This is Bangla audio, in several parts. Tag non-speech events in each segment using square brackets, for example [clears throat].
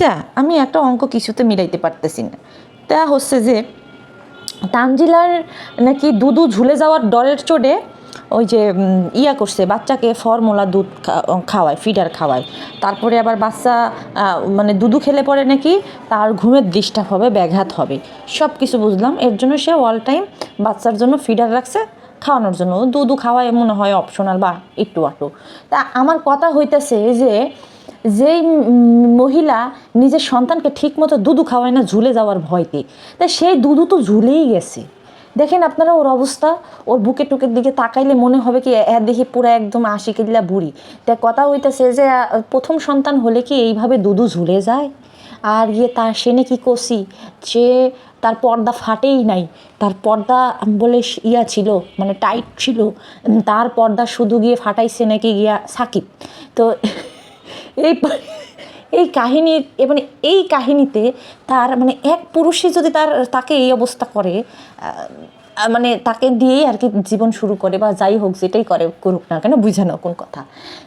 হইসা আমি একটা অঙ্ক কিছুতে মিলাইতে পারতেছি না। তা হচ্ছে যে, তানজিলার নাকি দুধু ঝুলে যাওয়ার ডরের চোটে ওই যে ইয়া করছে, বাচ্চাকে ফর্মুলা দুধ খাওয়ায়, ফিডার খাওয়ায়। তারপরে আবার বাচ্চা মানে দুধু খেলে পরে নাকি তার ঘুমের ডিস্টার্ব হবে, ব্যাঘাত হবে। সব কিছু বুঝলাম, এর জন্য সে অল টাইম বাচ্চার জন্য ফিডার রাখছে, খাওয়ানোর জন্য। দুধু খাওয়ায় মনে হয় অপশনাল বা একটু আটু। তা আমার কথা হইতেছে যে যেই মহিলা নিজের সন্তানকে ঠিকমতো দুধু খাওয়ায় না, ঝুলে যাওয়ার ভয়তে। তা সেই দুধু তো ঝুলেই গেছে। দেখেন আপনারা ওর অবস্থা, ওর বুকে টুকের দিকে তাকাইলে মনে হবে কি, এ দেখি পুরো একদম আশি কিল্লা বুড়ি। তা কথা হইতেছে যে প্রথম সন্তান হলে কি এইভাবে দুধু ঝুলে যায়? আর ইয়ে তার সে নাকি কষি, সে তার পর্দা ফাটেই নাই। তার পর্দা বলে ইয়া ছিল মানে টাইট ছিল। তার পর্দা শুধু গিয়ে ফাটাইছে নাকি গিয়া সাকিব। তো এই এই কাহিনীর মানে এই কাহিনীতে তার মানে এক পুরুষই যদি তার, তাকে এই অবস্থা করে মানে তাকে দিয়েই আর কি জীবন শুরু করে বা যাই হোক যেটাই করে, করুক না কেন বুঝানো কোন কথা।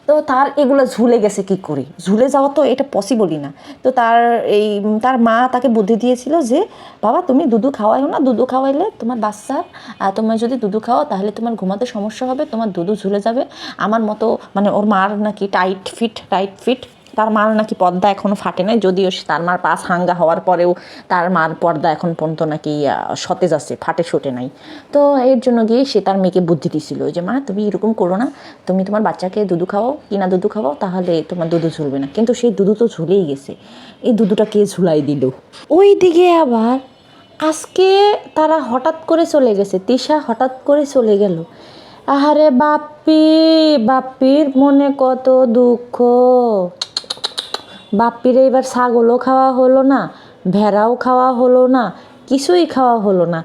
তো তার এগুলো ঝুলে গেছে কি করে? ঝুলে যাওয়া তো এটা পসিবলই না। তো তার এই, তার মা তাকে বুদ্ধি দিয়েছিল যে, বাবা, তুমি দুধু খাওয়াইও না, দুধু খাওয়াইলে তোমার বাচ্চার তোমার যদি দুধু খাওয়াও তাহলে তোমার ঘুমাতে সমস্যা হবে, তোমার দুধু ঝুলে যাবে। আমার মতো মানে ওর মার নাকি টাইট ফিট টাইট ফিট তার মার নাকি পর্দা এখনও ফাটে নাই, যদিও তার মার পাস হাঙ্গা হওয়ার পরেও তার মার পর্দা এখন পর্যন্ত নাকি সতেজ আছে, ফাটে সোটে নাই। তো এর জন্য গিয়ে সে তার মেয়েকে বুদ্ধি দিছিল যে, মা, তুমি এরকম করো না, তুমি তোমার বাচ্চাকে দুধু খাওয়াও, কিনা দুধু খাওয়াও, তাহলে তোমার দুধু ঝুলবে না। কিন্তু সেই দুধু তো ঝুলেই গেছে। এই দুধুটা কে ঝুলাই দিল? ওই দিকে আবার আজকে তারা হঠাৎ করে চলে গেছে, তিশা হঠাৎ করে চলে গেল। আহারে বাপ্পি, বাপ্পির মনে কত দুঃখ। বাপ্পিরে এবার ছাগলও খাওয়া হলো না, ভেড়াও খাওয়া হলো না, কিছুই খাওয়া হলো না।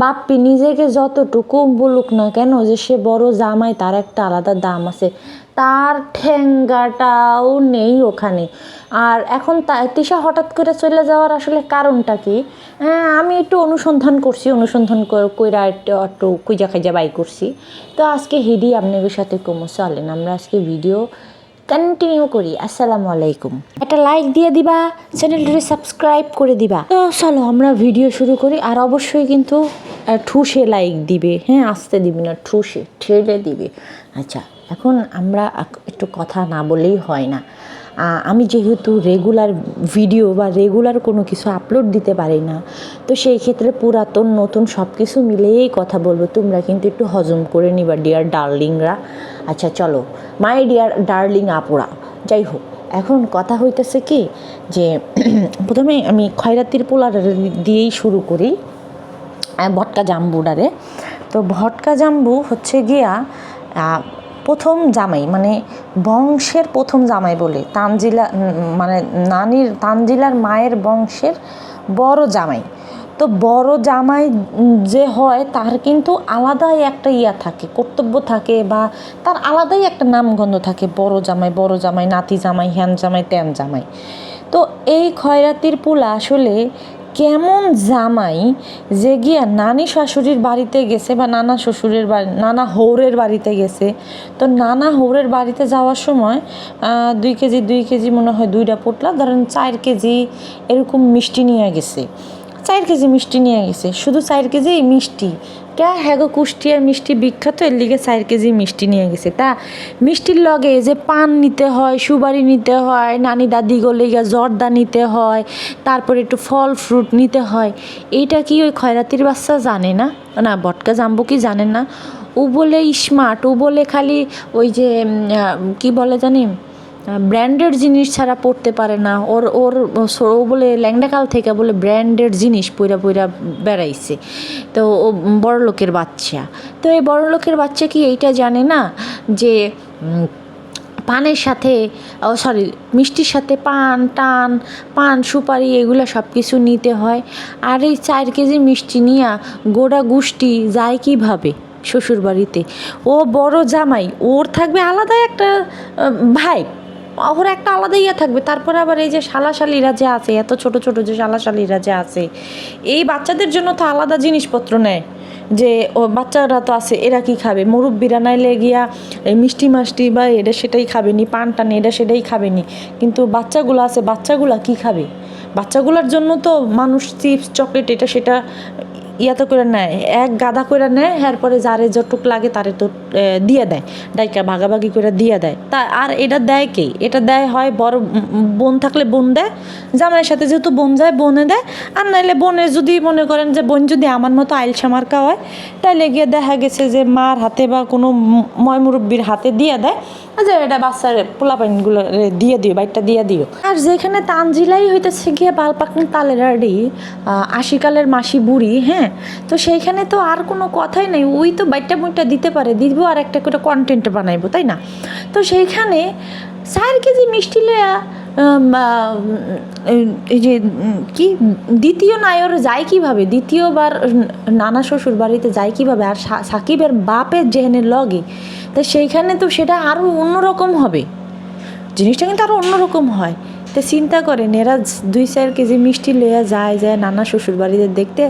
বাপ্পি নিজেকে যতটুকু বলুক না কেন যে সে বড় জামাই, তার একটা আলাদা দাম আছে। তার ঠেঙ্গাটাও নেই ওখানে। আর এখন তা, তিশা হঠাৎ করে চলে যাওয়ার আসলে কারণটা কি? হ্যাঁ আমি একটু অনুসন্ধান করছি, অনুসন্ধান কইরা একটু একটু কুইজা খাইজা বাই করছি। তো আজকে হেডি আপনাদের সাথে কমো চলেন। আমরা আজকে ভিডিও কন্টিনিউ করি। আসসালামু আলাইকুম। একটা লাইক দিয়ে দিবা চ্যানেলটি সাবস্ক্রাইব করে দিবা। তো চলো আমরা ভিডিও শুরু করি। আর অবশ্যই কিন্তু ঠুসে লাইক দিবে। হ্যাঁ আসতে দিবি না ঠুসে ঠেলে দিবে। আচ্ছা এখন আমরা একটু কথা না বলেই হয় না। আমি যেহেতু রেগুলার ভিডিও বা রেগুলার কোনো কিছু আপলোড দিতে পারি না, তো সেই ক্ষেত্রে পুরাতন, নতুন সব কিছু মিলেই কথা বলব। তোমরা কিন্তু একটু হজম করে নিবা ডিয়ার ডার্লিংরা আচ্ছা চলো মাই ডিয়ার ডার্লিং আপুরা যাই হোক এখন কথা হইতেছে কি, যে [clears throat] প্রথমে আমি খয়রাতির পোলার দিয়েই শুরু করি ভটকা জাম্বুডারে। তো ভটকা জাম্বু হচ্ছে গিয়া প্রথম জামাই মানে বংশের প্রথম জামাই বলে তানজিলা মানে নানির, তানজিলার মায়ের বংশের বড় জামাই। তো বড় জামাই যে হয় তার কিন্তু আলাদাই একটা ইয়া থাকে, কর্তব্য থাকে বা তার আলাদাই একটা নামগন্ধ থাকে, বড় জামাই বড় জামাই, নাতি জামাই, হ্যান জামাই, ত্যান জামাই। তো এই খয়রাতির পোলা আসলে কেমন জামাই যে গিয়া নানি শাশুড়ির বাড়িতে গেছে বা নানা শ্বশুরের বাড়ি, নানা হৌরের বাড়িতে গেছে। তো নানা হৌরের বাড়িতে যাওয়ার সময় দুই কেজি দুই কেজি মনে হয় দুইটা পোটলা, ধরেন চার কেজি এরকম মিষ্টি নিয়ে গেছে। চার কেজি মিষ্টি নিয়ে গেছে। শুধু চার কেজি মিষ্টি। কে হ্যাঁ গো কুষ্টিয়ার মিষ্টি বিখ্যাত, এর লিগে চার কেজি মিষ্টি নিয়ে গেছে। তা মিষ্টির লগে যে পান নিতে হয় সুবারি নিতে হয়, নানি দাদি গলে গিয়া জর্দা নিতে হয়, তারপরে একটু ফল ফ্রুট নিতে হয়, এইটা কি ওই খয়রাতির বাচ্চা জানে না? না, বটকা জাম্বু কি জানে না? ও বলে স্মার্ট, ও বলে খালি ওই যে কি বলে জানি? ব্র্যান্ডেড জিনিস ছাড়া পড়তে পারে না। ওর ওর ও বলে ল্যাংডাকাল থেকে বলে ব্র্যান্ডেড জিনিস পইরা পইরা বেড়াইছে। তো ও বড় লোকের বাচ্চা। তো এই বড় লোকের বাচ্চা কি এইটা জানে না যে পানের সাথে, ও সরি মিষ্টির সাথে পান, টান, পান, সুপারি এগুলো সব কিছু নিতে হয়। আর এই চার কেজি মিষ্টি নিয়া গোড়া গুষ্টি যায় কীভাবে শ্বশুর বাড়িতে ও বড় জামাই, ওর থাকবে আলাদা একটা ভাই ওরা একটা আলাদা ইয়ে থাকবে। তারপরে আবার এই যে শালাশালিরা যে আছে, এত ছোট ছোট যে শালাশালিরা যে আছে, এই বাচ্চাদের জন্য তো আলাদা জিনিসপত্র নেয়। যে ও বাচ্চারা তো আছে, এরা কি খাবে? মুরব্বীরা নাইলে গিয়া এই মিষ্টি মাষ্টি বা এটা সেটাই খাবে নি পান টান এটা সেটাই খাবে নি কিন্তু বাচ্চাগুলো আছে, বাচ্চাগুলা কি খাবে? বাচ্চাগুলোর জন্য তো মানুষ চিপস, চকলেট, এটা সেটা ইয়াতে করে নেয়, এক গাদা করে নেয় এরপরে যারে যতটুক লাগে তারে তো দিয়ে দেয়। ডাইকা ভাগাভাগি করে দিয়ে দেয়। তা আর এটা দেয় কে? এটা দেয় হয় বড় বোন থাকলে বোন দেয়, জামাইয়ের সাথে যেহেতু বোন যায়, বোনে দেয়। আর নাইলে বোনের যদি মনে করেন যে বোন যদি আমার মতো আইলসা মার্কা হয়, তাইলে গিয়ে দেখা গেছে যে মার হাতে বা কোনো ম- ময় মুরব্বির হাতে দিয়ে দেয়। যে এটা বাচ্চার পোলাপাইনগুলো দিয়ে দিও বাইকটা দিয়ে দিও। আর যেখানে তানজিলাই হইতেছে গিয়ে বালপাকনি তালের আড়ি আশিকালের মাসি বুড়ি হ্যাঁ? তো সেইখানে তো আর কোনো কথাই নেই, ওই তো বাইকটা মুইটা দিতে পারে, দিব আর একটা করে কন্টেন্ট বানাইবো, তাই না? তো সেইখানে চার কেজি মিষ্টি লয়া এই যে কি, দ্বিতীয় নায়র যায় কীভাবে? দ্বিতীয়বার নানা শ্বশুর বাড়িতে যায় কীভাবে? আর সাকিবের বাপের যেখানে লগে? তো সেইখানে তো সেটা আরও অন্যরকম হবে। জিনিসটা কিন্তু আরও অন্যরকম হয়। তো চিন্তা করেন, এরা দুই চার কেজি মিষ্টি লইয়া যায় যায় নানা শ্বশুর বাড়িতে দেখতে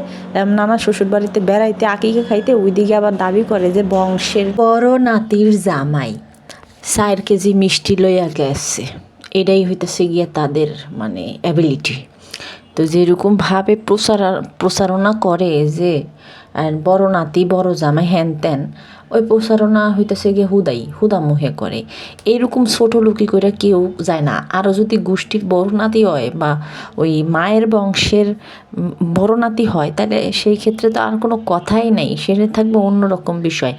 নানা শ্বশুর বাড়িতে বেড়াইতে, আকিকে খাইতে, ওইদিকে আবার দাবি করে যে বংশের বড় নাতির জামাই চার কেজি মিষ্টি লইয়া গেছে। এটাই হইতেছে গিয়া তাদের মানে অ্যাবিলিটি তো যেরকমভাবে প্রসার প্রচারণা করে যে বড় নাতি, বড় জামাই হ্যান ত্যান ওই প্রচারণা হইতেছে গিয়ে হুদাই হুদা মুহে করে। এইরকম ছোট লুকি করে কেউ যায় না। আরও যদি গোষ্ঠীর বড় নাতি হয় বা ওই মায়ের বংশের উম, বড় নাতি হয় তাহলে সেই ক্ষেত্রে তো আর কোনো কথাই নাই। সেটা থাকবে অন্যরকম বিষয়।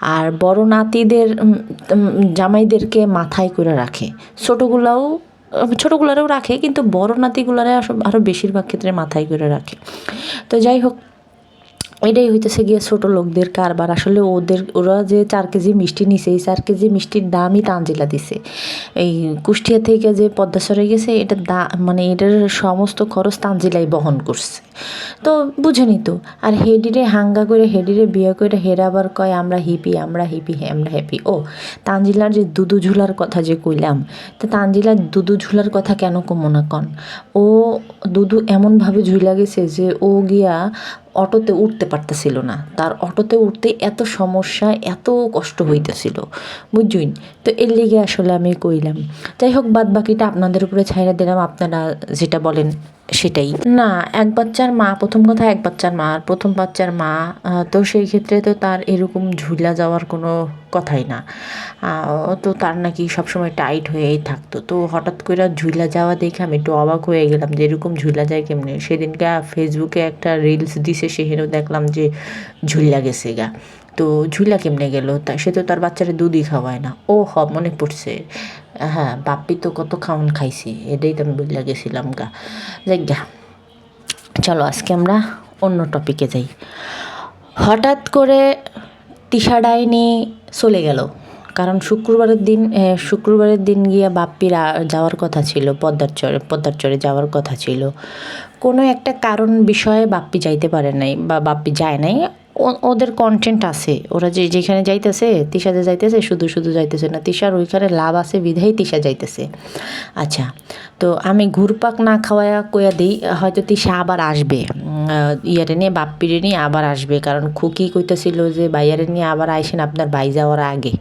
আর বড় নাতিদের জামাইদেরকে মাথায় করে রাখে। ছোটোগুলাও ছোটোগুলারও রাখে কিন্তু বড় নাতিগুলারে আরও বেশিরভাগ ক্ষেত্রে মাথায় করে রাখে। তো যাই হোক এটাই হইতেছে গিয়ে ছোটো লোকদের কারবার। আসলে ওদের, ওরা যে চার কেজি মিষ্টি নিছে, এই চার কেজি মিষ্টির দামই তানজিলা দিছে। এই কুষ্টিয়া থেকে যে পদ্মাসরে গেছে, এটা দা মানে এটার সমস্ত খরচ তানজিলাই বহন করছে। তো বুঝেনি তো, আর হেডিরে হাঙ্গা করে, হেডিরে বিয়ে করে হেরা আবার কয়, আমরা হিপি আমরা হিপি আমরা হ্যাপি ও, তানজিলার যে দুদু ঝুলার কথা যে কইলাম, তো তানজিলার দুদু ঝুলার কথা কেন কমনা কন? ও দুদু এমনভাবে ঝুলা গেছে যে ও গিয়া অটোতে উঠতে পারতেছিল না। তার অটোতে উঠতে এত সমস্যা, এত কষ্ট হইতেছিল। বুঝুইন তো এর লেগে আসলে আমি কইলাম। যাই হোক বাদ বাকিটা আপনাদের উপরে ছাইড়া দিলাম। আপনারা যেটা বলেন সেটাই। না, এক বাচ্চার মা, প্রথম কথা এক বাচ্চার মা, আর প্রথম বাচ্চার মা তো সেই ক্ষেত্রে তো তার এরকম ঝুলা যাওয়ার কোনো কথাই না। তো তার নাকি সবসময় টাইট হয়েই থাকতো। তো হঠাৎ করে ঝুলা যাওয়া দেখে আমি একটু অবাক হয়ে গেলাম যে এরকম ঝুলা যায় কেমনে? সেদিনকে ফেসবুকে একটা রিলস দিছে, সেখানেও দেখলাম যে ঝুলা গেছে গা। তো ঝুলা কেমনে গেল, তা সে তো তার বাচ্চারা দুধই খাওয়ায় না। ও হ, মনে পড়ছে। হ্যাঁ বাপ্পি তো কত খাওয়ান খাইছি, এটাই তো আমি বুঝলা গেছিলাম গা। যাই গা, চলো আজকে আমরা অন্য টপিকে যাই। হঠাৎ করে তিশা ডাইনি চলে গেল। কারণ শুক্রবারের দিন শুক্রবারের দিন গিয়ে বাপ্পির যাওয়ার কথা ছিল, পদ্মার চরে পদ্মার চরে যাওয়ার কথা ছিল। কোনো একটা কারণ বিষয়ে বাপ্পি যাইতে পারে নাই বা বাপ্পি যায় নাই। ওদের কন্টেন্ট আছে। ওরা যে যেখানে যাইতেছে, তিশাতে যাইতেছে, শুধু শুধু যাইতেছে না। তিশার ওইখানে লাভ আছে বিধাই তিশা যাইতেছে। আচ্ছা তো আমি ঘুরপাক না খাওয়ায়া কইয়া দিই, হয়তো তিশা আবার আসবে। ইয়ারে নিয়ে বাপ্পিরে নিয়ে আবার আসবে। কারণ খুকি কইতেছিল যে বাইয়ারে নিয়ে আবার আইসেন আপনার বাই যাওয়ার আগে।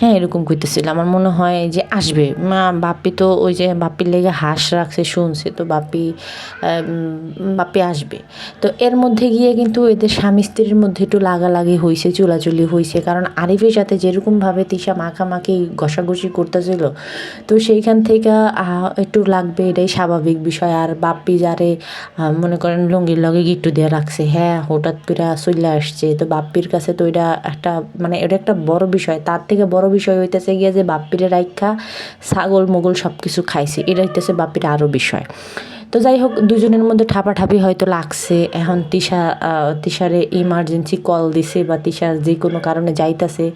হ্যাঁ এরকম কইতেছিল। আমার মনে হয় যে, আসবে। মা, বাপ্পি তো ওই যে, বাপ্পির লেগে হাঁস রাখছে, শুনছে। তো বাপ্পি বাপ্পি আসবে। তো এর মধ্যে গিয়ে কিন্তু এদের স্বামী স্ত্রীর মধ্যে একটু লাগালাগি হয়েছে চুলাচুলি হয়েছে কারণ আরিফের সাথে যেরকমভাবে তিশা মাখামাখি, ঘষাঘষি করতেছিল, তো সেইখান থেকে একটু লাগবে। এটাই স্বাভাবিক বিষয়। আর বাপ্পি যারে মনে করেন লুঙ্গির লগে গিট্টু দিয়ে রাখছে। হ্যাঁ হঠাৎ করে চলে আসছে। তো বাপ্পির কাছে তো এটা একটা মানে এটা একটা বড় বিষয়। তার থেকে বড় বিষয় হইতেছে গিয়ে যে বাপ্পিরে রাইখা ছাগল মোগল সব কিছু খাইছে। এটা হইতেছে বাপ্পির আরও বিষয়। তো যাই হোক দুজনের মধ্যে ঠাপাঠাপি হয়তো লাগছে। এখন তিশা তিশারে ইমার্জেন্সি কল দিছে বা তিশার যে কোনো কারণে যাইতাছে,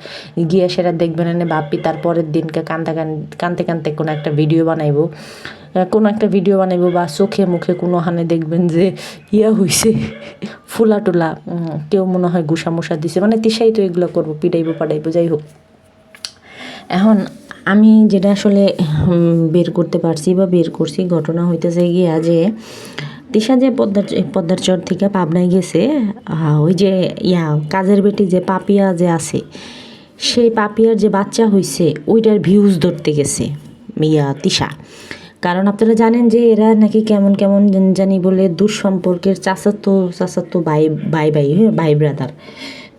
গিয়া সেটা দেখবেন না বাপ্পি তার পরের দিনকে কান্দা কান, কানতে কানতে কোনো একটা ভিডিও বানাইবো। কোনো একটা ভিডিও বানাইবো বা চোখে মুখে কোনো হানে দেখবেন যে, ইয়া হইছে, ফুলা টুলা কেউ মনে হয় গুসা মুসা দিছে। মানে তিশাই তো এগুলো করব, পিটাইবো পাঠাইবো যাই হোক এখন আমি যেটা আসলে বের করতে পারছি বা বের করছি ঘটনা হইতেছে গিয়া যে তিশা যে পদ্মার পদ্মার চর থেকে পাবনায় গেছে ওই যে ইয়া কাজের বেটি যে পাপিয়া যে আছে সেই পাপিয়ার যে বাচ্চা হইছে ওইটার ভিউজ ধরতে গেছে ইয়া তিশা কারণ আপনারা জানেন যে এরা নাকি কেমন কেমন জানি বলে দুঃসম্পর্কের চাচাতো চাচাতো ভাই ভাই ভাই হ্যাঁ, ভাই ব্রাদার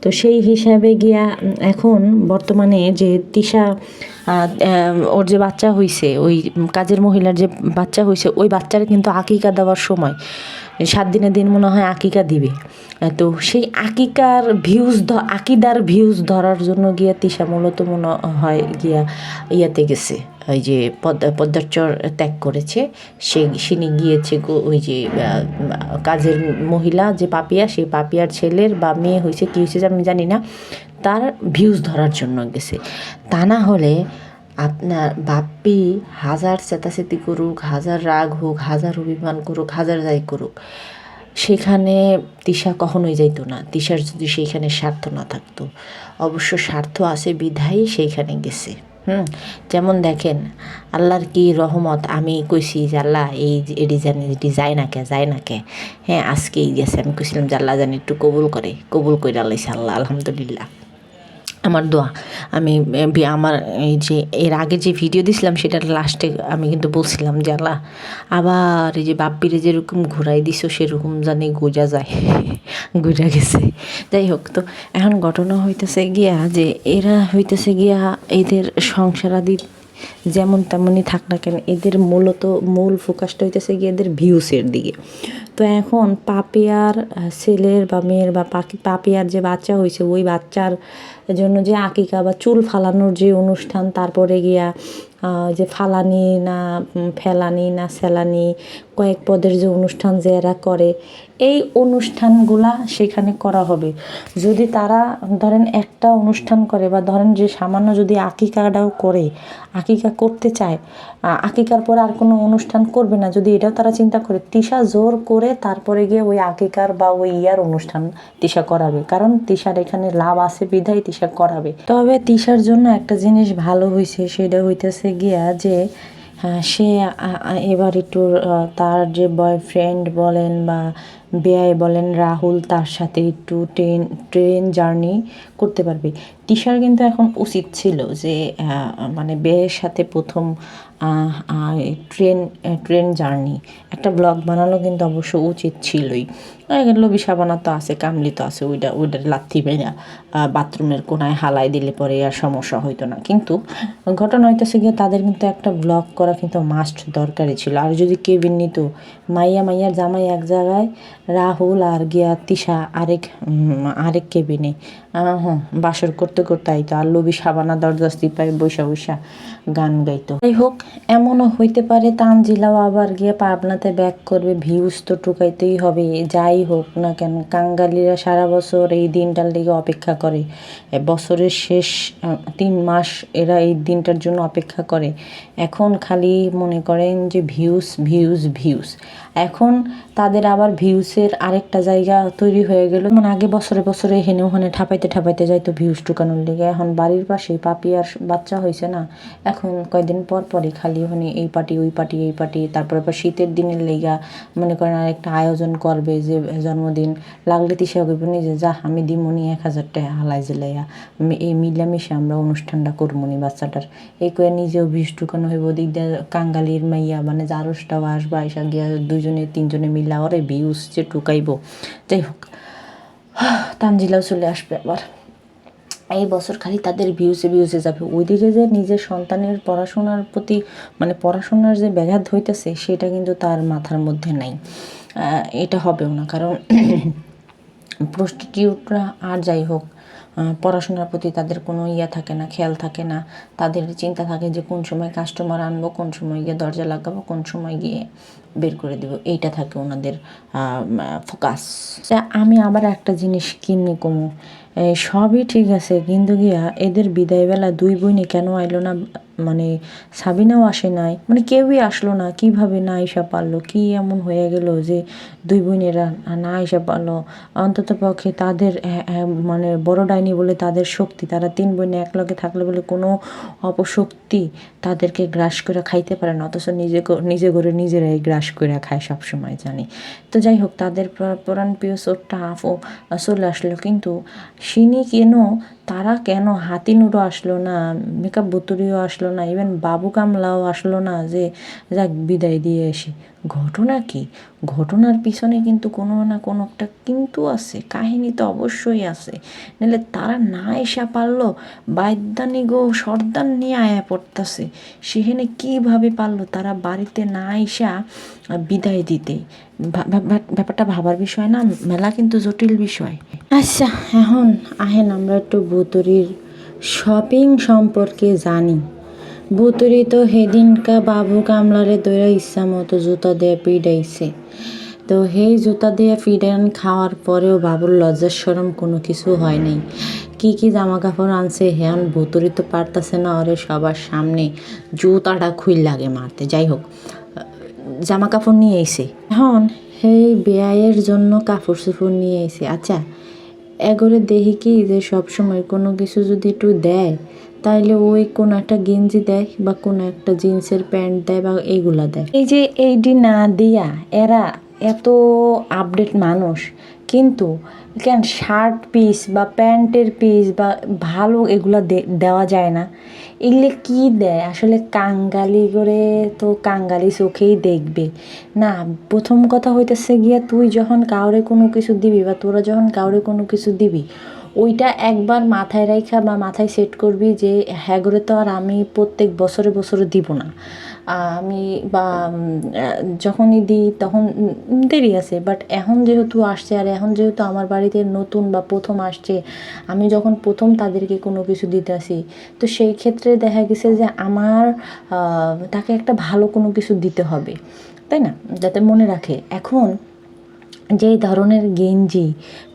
তো সেই হিসাবে গিয়া এখন বর্তমানে যে তিশা ওর যে বাচ্চা হইছে, ওই কাজের মহিলার যে বাচ্চা হইছে, ওই বাচ্চার কিন্তু আকিকা দেওয়ার সময়, সাত দিনের দিন মনে হয় আকিকা দিবে। তো সেই আকিকার ভিউজ আকিদার ভিউজ ধরার জন্য গিয়া তিশা মূলত মনে হয় গিয়া ইয়াতে গেছে। ওই যে পদ্মা পদ্মার ত্যাগ করেছে। সে সিনি গিয়েছে ওই যে কাজের মহিলা যে পাপিয়া, সেই পাপিয়ার ছেলের বা মেয়ে হয়েছে, কী হয়েছে আমি জানি না। তার ভিউজ ধরার জন্য গেছে। তা না হলে আপনার বাপ্পি হাজার চেতাচেতি করুক, হাজার রাগ হোক, হাজার অভিমান করুক, হাজার যাই করুক, সেখানে তিশা কখনোই যাইতো না। তিশার যদি সেইখানে স্বার্থ না থাকতো, অবশ্য স্বার্থ আছে, বিধাই সেইখানে গেছে। হুম, যেমন দেখেন, আল্লাহর কি রহমত, আমি কইছি যে আল্লাহ এই ডিজাইনের জানি এটি যায় না কে যায় না হ্যাঁ আজকেই গেছে, আমি কইছিলাম যে আল্লাহ জানি একটু কবুল করে কবুল করে আল্লাহ আল্লাহ, আলহামদুলিল্লাহ। আমার দোয়া। আমি আমার এই যে, এর আগে যে ভিডিও দিছিলাম, সেটার লাস্টে আমি কিন্তু বলছিলাম যে, আল্লাহ, আবার এই যে বাপ্পিরে যেরকম ঘুরাই দিছো, সেরকম জানি গোজা যায়, ঘুরা গেছে। যাই হোক, তো এখন ঘটনা হইতেছে গিয়া যে, এরা হইতেছে গিয়া এদের সংসারাদি যেমন তেমনই থাক না কেন, এদের মূলত মূল ফোকাসটা হইতেছে গিয়ে এদের ভিউসের দিকে। তো এখন পাপিয়ার ছেলের বা মেয়ের বা পাখি, পাপিয়ার যে বাচ্চা হয়েছে ওই বাচ্চার জন্য যে আকিকা বা চুল ফালানোর যে অনুষ্ঠান, তারপরে গিয়া যে ফালানি না ফেলানি না, সেলানি, কয়েক পদের যে অনুষ্ঠান যে এরা করে এই অনুষ্ঠানগুলা সেখানে করা হবে। যদি তারা, ধরেন একটা অনুষ্ঠান করে বা ধরেন যে সামান্য যদি আকিকাটাও করে, আকিকা করতে চায় আকিকার পরে আর কোনো অনুষ্ঠান করবে না, যদি এটাও তারা চিন্তা করে, তিশা জোর করে তারপরে গিয়ে ওই আকিকার বা ওই ইয়ার অনুষ্ঠান তিশা করাবে। কারণ তিশার এখানে লাভ আছে বিধায় তিশা করাবে। তবে তিশার জন্য একটা জিনিস ভালো হয়েছে সেটা হইতেছে গিয়া যে সে এবার একটু তার যে বয়ফ্রেন্ড বলেন বা বেয়াই বলেন, রাহুল তার সাথে একটু ট্রেন ট্রেন জার্নি করতে পারবে। তিশার কিন্তু এখন উচিত ছিল যে মানে বেয়ের সাথে প্রথম ট্রেন ট্রেন জার্নি। একটা ব্লগ বানানো কিন্তু অবশ্য উচিত ছিলই। লবি সাবানা তো আছে, কামলি তো আছে ওইটা ওইটা লাথি বেড়া বাথরুমের কোনায় হালাই দিলে পরে আর সমস্যা হইতো না। কিন্তু ঘটনা হইতেছে গিয়ে তাদের কিন্তু একটা ব্লগ করা কিন্তু মাস্ট দরকারই ছিল। আর যদি কেবিন নিত, মাইয়া মাইয়ার জামাই এক জায়গায় রাহুল আর গিয়া তিশা আরেক আরেক কেবিনে হ্যাঁ বাসর করতে করতে আইতো। আর লবি সাবানা দরদস্তি পায়, বৈশা বৈশা গান গাইতো। যাই হোক, এমনও হইতে পারে তানজিলাও আবার গিয়ে পাবনাতে ব্যাক করবে, ভিউজ তো টুকাইতেই হবে, যাই হোক না কেন। কাঙ্গালিরা সারা বছর এই দিনটার দিকে অপেক্ষা করে। বছরের শেষ তিন মাস এরা এই দিনটার জন্য অপেক্ষা করে। এখন খালি মনে করেন যে ভিউজ ভিউজ ভিউজ। এখন তাদের আবার ভিউসের আরেকটা জায়গা তৈরি হয়ে গেল। মানে আগে বছরে বছরে হেনে ওখানে ঠাপাইতে ঠাপাইতে যাইতো, ভিউজ টুকানোর লিগে। এখন বাড়ির পাশে পাপিয়ার বাচ্চা হয়েছে না। এখন কয়দিন পর পরই খালি ওখানে এই পার্টি, ওই পার্টি, এই পার্টি। তারপর আবার শীতের দিনের লেগা মনে করেন আর একটা আয়োজন করবে যে জন্মদিন। লাগলে তিসা করবে নিজে যা আমি দিমনি এক হাজার টাকা হালাই জেলাইয়া এই মিলামিশে আমরা অনুষ্ঠানটা করবনি বাচ্চাটার। এই করে নিজেও ভিউজ টুকানো হইব। দিক দিয়ে কাঙ্গালির মাইয়া মানে জারসটাও আসবা, আইসা গিয়া দুজনে তিনজনে মিলা ওরে ভিউজ যে টুকাইব যাই হোক তানজিলাও চলে আসবে আবার। এই বছর খালি তাদের ভিউসে ভিউসে যাবে। ওইদিকে যে নিজের সন্তানের পড়াশোনার প্রতি মানে পড়াশোনার যে ব্যাঘাত হইতেছে, সেটা কিন্তু তার মাথার মধ্যে নাই। এটা হবেও না। কারণ [clears throat] প্রস্টিটিউটরা আর যাই হোক পড়াশোনার প্রতি তাদের কোনো ইয়া থাকে না, খেয়াল থাকে না। তাদের চিন্তা থাকে যে কোন সময় কাস্টমার আনব, কোন সময় গিয়ে দরজা লাগাবো, কোন সময় গিয়ে বের করে দেব। এইটা থাকে ওনাদের ফোকাস আমি আবার একটা জিনিস কিনে কমু। সবই ঠিক আছে, কিন্তু গিয়া এদের বিদায়বেলা দুই বইনি কেন আইলো না? মানে সাবিনাও আসে নাই। মানে কেউই আসলো না, কীভাবে না আইসা পারল? কি এমন হয়ে গেল যে দুই বোনেরা না আইসা পারল? অন্তত পক্ষে তাদের মানে বড় ডাইনি বলে তাদের শক্তি, তারা তিন বোনে একলগে থাকলে বলে কোনো অপশক্তি তাদেরকে গ্রাস করে খাইতে পারে না, অথচ নিজে নিজে করে নিজেরাই গ্রাস করে খায় সবসময় জানি। তো যাই হোক, তাদের প্রা- প্রাণ প্রিয় চোরটা আফও চলে আসলো। কিন্তু সিনি কেন তারা কেন হাতিনুরও আসলো না মেকআপ বুতুরিও আসলো না ইভেন বাবু কামলাও আসলো না যে, যাক, বিদায় দিয়ে এসে ঘটনা কি? ঘটনার পিছনে কিন্তু কোনো না কোনো একটা কিন্তু আছে, কাহিনী তো অবশ্যই আছে। নাহলে তারা না এসে পারল বাইদ্যানি গো, সর্দার নিয়ে আয়া পড়তাছে। সেখানে কীভাবে পারল তারা বাড়িতে না এসা বিদায় দিতে? ব্যাপারটা ভাবার বিষয় না, মেলা কিন্তু জটিল বিষয়। আচ্ছা এখন আহেন, আমরা একটু বুতরির শপিং সম্পর্কে জানি। বুতরি তো সেদিনকা বাবু কামলারে দৈরা ইচ্ছা মতো জুতা দিয়ে পিডাইছে। তো সেই জুতা দিয়ে ফিডান খাওয়ার পরেও বাবুর লজ্জার সরম কোনো কিছু হয় নাই। কি কি জামা কাপড় আনছে হেন বুতরি তো পারতাছে না ওরে সবার সামনে জুতাটা খুই লাগে মারতে। যাই হোক জামা কাপড় নিয়ে এসে এখন সেই বেয়াইয়ের জন্য কাপড় চোপড় নিয়ে এসে আচ্ছা এগরে দেখি কি যে সবসময় কোনো কিছু যদি একটু দেয়, তাইলে ওই কোনো একটা গেঞ্জি দেয় বা কোনো একটা জিন্সের প্যান্ট দেয় বা এইগুলা দেয়। এই যে এইটি না দিয়া এরা এত আপডেট মানুষ কিন্তু কেন শার্ট পিস বা প্যান্টের পিস বা ভালো এগুলো দেওয়া যায় না। এগুলো কি দেয়? আসলে কাঙ্গালি করে তো কাঙ্গালি চোখেই দেখবে। না, প্রথম কথা হইতেছে গিয়া তুই যখন কাউরে কোনো কিছু দিবি বা তোরা যখন কাউরে কোনো কিছু দিবি ওইটা একবার মাথায় রাখা বা মাথায় সেট করবি যে হ্যাঁ তো আর আমি প্রত্যেক বছরে বছরে দিব না। আমি বা যখনই দিই তখন দেরি আছে। বাট এখন যেহেতু আসছে আর এখন যেহেতু আমার বাড়িতে নতুন বা প্রথম আসছে, আমি যখন প্রথম তাদেরকে কোনো কিছু দিতে আসি, তো সেই ক্ষেত্রে দেখা গেছে যে আমার তাকে একটা ভালো কোনো কিছু দিতে হবে। তাই না? যাতে মনে রাখে। এখন যেই ধরনের গেঞ্জি,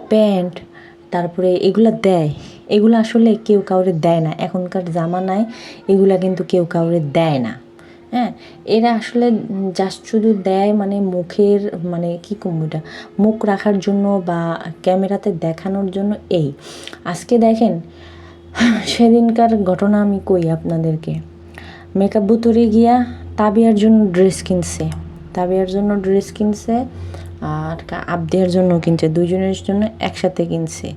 প্যান্ট তারপরে এগুলো দেয়। এগুলো আসলে কেউ কাউরে দেয় না। এখনকার জামানায় এগুলা কিন্তু কেউ কাউরে দেয় না। হ্যাঁ? এরা আসলে জাস্ট শুধু দেয় মানে মুখের মানে কী কমুটা মুখ রাখার জন্য বা ক্যামেরাতে দেখানোর জন্য এই। আজকে দেখেন, সেদিনকার ঘটনা আমি কই আপনাদেরকে? মেকআপ বুতুরে গিয়া তাবিয়ার জন্য ড্রেস কিনছে। তাবিয়ার জন্য ড্রেস কিনছে। আর কা- আবদিয়ার জন্য কিনছে দুজনের জন্য একসাথে কিনছে।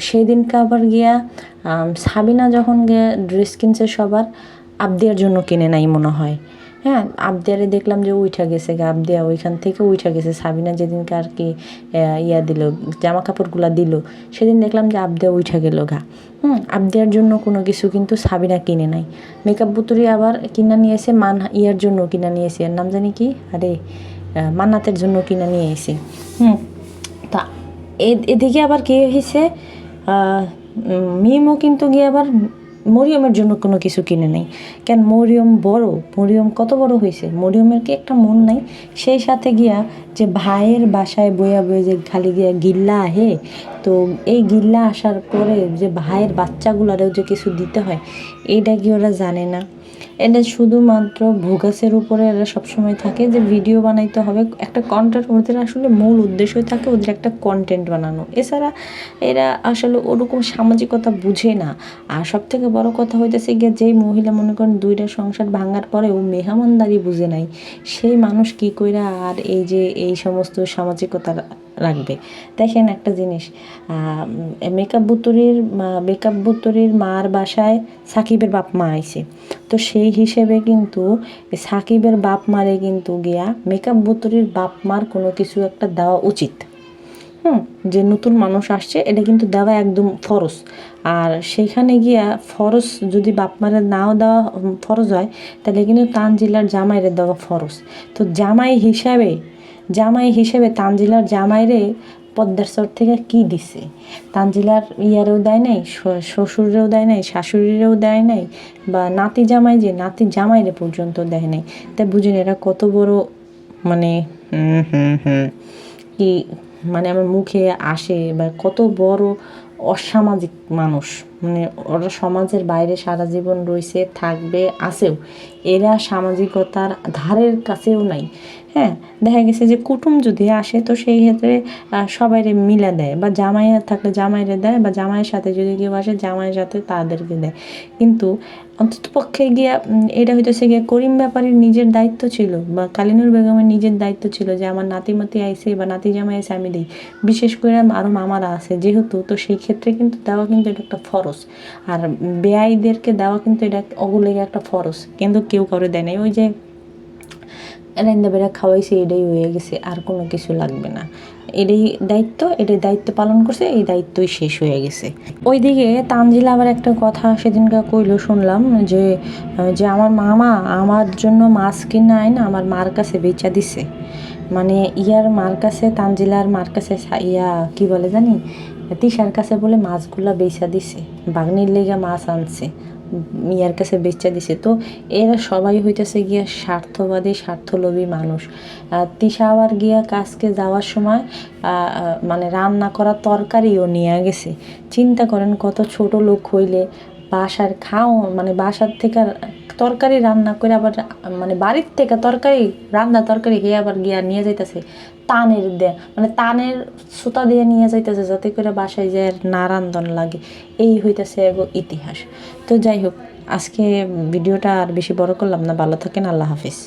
সেই দিনকে আবার গিয়া সাবিনা যখন গিয়া ড্রেস কিনছে সবার আবদিয়ার জন্য কিনে নাই মনে হয়। হ্যাঁ আবদিয়ারে দেখলাম যে উঠা গেছে আবদিয়া ওইখান থেকে উঠা গেছে। সাবিনা যেদিনকে আর কি ইয়া দিল, জামা কাপড়গুলা দিল, সেদিন দেখলাম যে আবদিয়া উঠা গেল গা। হুম আবদিয়ার জন্য কোনো কিছু কিন্তু সাবিনা কিনে নাই। মেকআপ বুতুরি আবার কিনা নিয়েছে মান ইয়ার জন্য কিনা নিয়েছে এর নাম জানি কি? আরে মান্নাতের জন্য কিনে নিয়ে এসে হুম। তা এদিকে আবার কি হয়েছে মিমও কিন্তু গিয়ে আবার মরিয়মের জন্য কোনো কিছু কিনে নেই। কেন মরিয়ম বড়? মরিয়ম কত বড় হয়েছে মরিয়মের কি একটা মন নাই? সেই সাথে গিয়া যে ভাইয়ের বাসায় বইয়া বয়ে যে খালি গিয়া গিল্লা আহে তো এই গিল্লা আসার পরে যে ভাইয়ের বাচ্চাগুলারেও যে কিছু দিতে হয় এইটা কি ওরা জানে না? এটা শুধুমাত্র ভোগাসের উপরে এরা সবসময় থাকে যে ভিডিও বানাইতে হবে। একটা কন্টেন্ট ওদের আসলে মূল উদ্দেশ্যই থাকে ওদের একটা কন্টেন্ট বানানো। এছাড়া এরা আসলে ওরকম সামাজিকতা বুঝে না। আর সব থেকে বড় কথা হইতেছে গিয়ে, যেই মহিলা মনে করেন দুইটা সংসার ভাঙার পরে ও মেহমানদারি বুঝে নাই, সেই মানুষ কি কইরা আর এই যে এই সমস্ত সামাজিকতা রাখবে। দেখেন একটা জিনিস মেকআপ বুতুরির মেকআপ বুতুরির মার বাসায় সাকিবের বাপ মা আইছে। তো সেই হিসেবে কিন্তু সাকিবের বাপ মারে কিন্তু গিয়া মেকআপ বুতুরির বাপ মার কোনো কিছু একটা দেওয়া উচিত। হুম, যে নতুন মানুষ আসছে, এটা কিন্তু দেওয়া একদম ফরজ। আর সেইখানে গিয়া ফরজ যদি বাপ মারে নাও দেওয়া ফরজ হয়, তাহলে কিন্তু তানজিলার জামাইরে দেওয়া ফরজ। তো জামাই হিসাবে জামাই হিসেবে তানজিলার জামাইরে পদ্মার চর থেকে কি দিছে? তানজিলার ইয়ারেও দেয় নাই শ্বশুরেও দেয় নাই, শাশুড়িরেও দেয় নাই, বা নাতি জামাই যে নাতি জামাইরে পর্যন্ত দেয় নাই। তাই বুঝুন এরা কত বড় মানে কি মানে আমার মুখে আসে বা কত বড় অসামাজিক মানুষ। মানে ওরা সমাজের বাইরে সারা জীবন রয়েছে, থাকবে, আছেও। এরা সামাজিকতার ধারের কাছেও নাই। হ্যাঁ দেখা গেছে যে কুটুম যদি আসে, তো সেই ক্ষেত্রে সবাইরে মিলে দেয় বা জামাইয়া থাকলে জামাইরে দেয় বা জামাইয়ের সাথে যদি কেউ আসে, জামাইয়ের সাথে তাদেরকে দেয়। কিন্তু অন্তত পক্ষে গিয়া এটা হইতেছে গিয়া করিম ব্যাপারীর নিজের দায়িত্ব ছিল বা কালিনুর বেগমের নিজের দায়িত্ব ছিল যে আমার নাতিমাতি আইসে বা নাতি জামাই আইসে আমি দিই। বিশেষ করে আরও মামারা আছে যেহেতু, তো সেই ক্ষেত্রে কিন্তু দেওয়া কিন্তু এটা একটা ফরজ। আর বেআইদেরকে দেওয়া কিন্তু এটা অগুলে একটা ফরজ। কিন্তু কেউ কাউরে দেয় নাই। ওই যে রান্দা বেড়া খাওয়াইছে এটাই হয়ে গেছে, আর কোনো কিছু লাগবে না। এটাই দায়িত্ব এটাই দায়িত্ব পালন করছে, এই দায়িত্বই শেষ হয়ে গেছে। ওইদিকে তানজিলা আবার একটা কথা সেদিনকার কইলো, শুনলাম যে যে আমার মামা আমার জন্য মাছ কিনে না আমার মার কাছে বেচা দিছে। মানে ইয়ার মার কাছে, তানজিলার মার কাছে ইয়া কি বলে জানি, তিশার কাছে বলে মাছগুলা বেচা দিছে। বাগনির লেগে মাছ আনছে। ইয়ার কাছে বেচা দিছে। তো এরা সবাই হইতেছে গিয়া স্বার্থবাদী, স্বার্থলোভী মানুষ। তিশা আবার গিয়া কাজকে যাওয়ার সময় মানে রান্না করা তরকারিও নিয়ে গেছে। চিন্তা করেন কত ছোট লোক হইলে বাসার খাও মানে বাসার থেকে তরকারি রান্না করে আবার মানে বাড়ির থেকে তরকারি রান্না তরকারি খেয়ে আবার গিয়া নিয়ে যাইতেছে। তানের দে মানে তানের সুতা দিয়ে নিয়ে যাইতেছে যাতে করে বাসায় যায় না রান্ধন লাগে। এই হইতেছে এগো ইতিহাস। তো যাই হোক আজকে ভিডিওটা আর বেশি বড় করলাম না। ভালো থাকেন আল্লাহ হাফিজ।